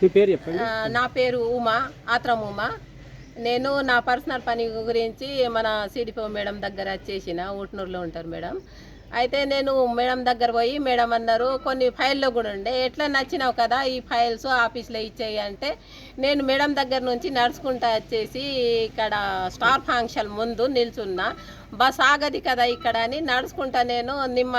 మీ పేరు చెప్పండి. నా పేరు ఉమా ఆత్రం ఉమా. నేను నా పర్సనల్ పని గురించి మన సిడిపో మేడం దగ్గర వచ్చేసిన ఊట్నూరులో ఉంటారు మేడం. అయితే నేను మేడం దగ్గర పోయి మేడం అన్నారు కొన్ని ఫైల్లో కూడా ఉండే ఎట్లా నచ్చినావు కదా ఈ ఫైల్స్ ఆఫీస్లో ఇచ్చేయి అంటే నేను మేడం దగ్గర నుంచి నడుచుకుంటా వచ్చేసి ఇక్కడ స్టార్ ఫంక్షన్ ముందు నిల్చున్నా. బస్ ఆగది కదా ఇక్కడ అని నడుచుకుంటా నేను నిమ్మ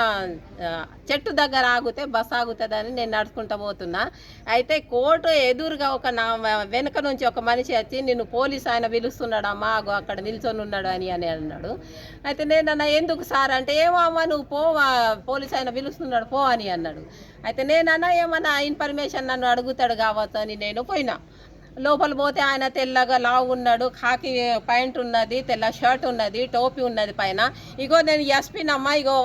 చెట్టు దగ్గర ఆగితే బస్ ఆగుతుందని నేను నడుచుకుంటా పోతున్నా. అయితే కోర్టు ఎదురుగా ఒక నా వెనుక నుంచి ఒక మనిషి వచ్చి నిన్ను పోలీస్ ఆయన పిలుస్తున్నాడమ్మా ఆగు అక్కడ నిల్చొని ఉన్నాడు? అని అని అన్నాడు. అయితే నేను అన్న ఎందుకు సార్? అంటే ఏమో అమ్మ నువ్వు పోవా పోలీస్ ఆయన పిలుస్తున్నాడు పో అని అన్నాడు. అయితే నేనన్నా ఏమన్నా ఇన్ఫర్మేషన్ నన్ను అడుగుతాడు కావచ్చు అని నేను పోయినా. లోపల పోతే ఆయన తెల్లగా లావు ఉన్నాడు కాకి పాయింట్ ఉన్నది తెల్ల షర్ట్ ఉన్నది టోపీ ఉన్నది పైన. ఇగో నేను ఎస్పీనమ్మా ఇగో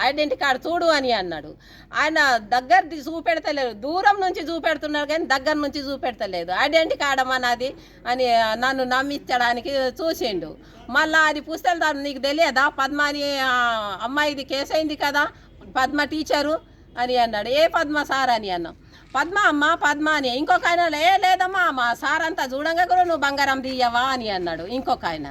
ఐడెంటిటీ కార్డు చూడు అని అన్నాడు. ఆయన దగ్గర చూపెడతలేదు. దూరం నుంచి చూపెడుతున్నాడు కానీ దగ్గర నుంచి చూపెడతలేదు. ఐడెంటిటీ కార్డు అమ్మ నాది అని నన్ను నమ్మించడానికి చూసిండు. మళ్ళా అది పుస్తకాలు నీకు తెలియదా? పద్మ అని అమ్మాయిది కేసు అయింది కదా? పద్మ టీచరు అని అన్నాడు. ఏ పద్మ సార్ అని అన్నాం. పద్మ అమ్మ పద్మ అని. ఇంకొక ఆయన లే లేదమ్మా మా సార్ అంతా చూడంగా కూడా నువ్వు బంగారం తీయవా అని అన్నాడు ఇంకొక ఆయన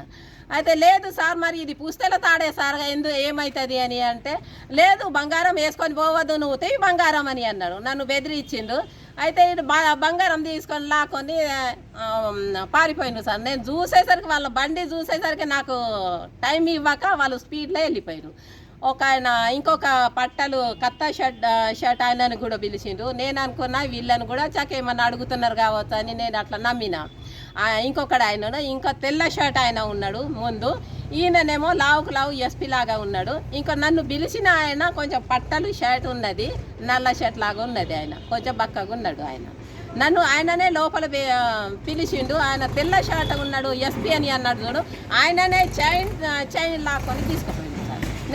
అయితే లేదు సార్ మరి ఇది పుస్తెల తాడే సార్ ఎందు ఏమవుతుంది అని అంటే లేదు బంగారం వేసుకొని పోవద్దు నువ్వు తెయ్యి బంగారం అని అన్నాడు. నన్ను బెదిరించిండు. అయితే ఇటు బ- బంగారం తీసుకొని లాక్కొని పారిపోయిండు సార్. నేను చూసేసరికి వాళ్ళ బండి చూసేసరికి నాకు టైం ఇవ్వక వాళ్ళు స్పీడ్లో వెళ్ళిపోయారు ఒక ఆయన ఇంకొక పట్టలు కత్త షర్ట్ షర్ట్ ఆయనను కూడా పిలిచిండు నేను అనుకున్నా వీళ్ళని కూడా చక్క ఏమన్నా అడుగుతున్నారు కావచ్చు అని నేను అట్లా నమ్మిన. ఇంకొకడు ఆయన ఇంకా తెల్ల షర్ట్ ఆయన ఉన్నాడు ముందు. ఈయననేమో లావుకు లావు ఎస్పీ లాగా ఉన్నాడు. ఇంకా నన్ను పిలిచిన ఆయన కొంచెం పట్టలు షర్ట్ ఉన్నది నల్ల షర్ట్ లాగా ఉన్నది ఆయన కొంచెం బక్కగా ఉన్నాడు ఆయన. నన్ను ఆయననే లోపల పిలిచిండు. ఆయన తెల్ల షర్ట్ ఉన్నాడు ఎస్పీ అని అన్నాడు చూడు. ఆయననే చైన్ చైన్ లాక్కొని తీసుకుపోయిండు.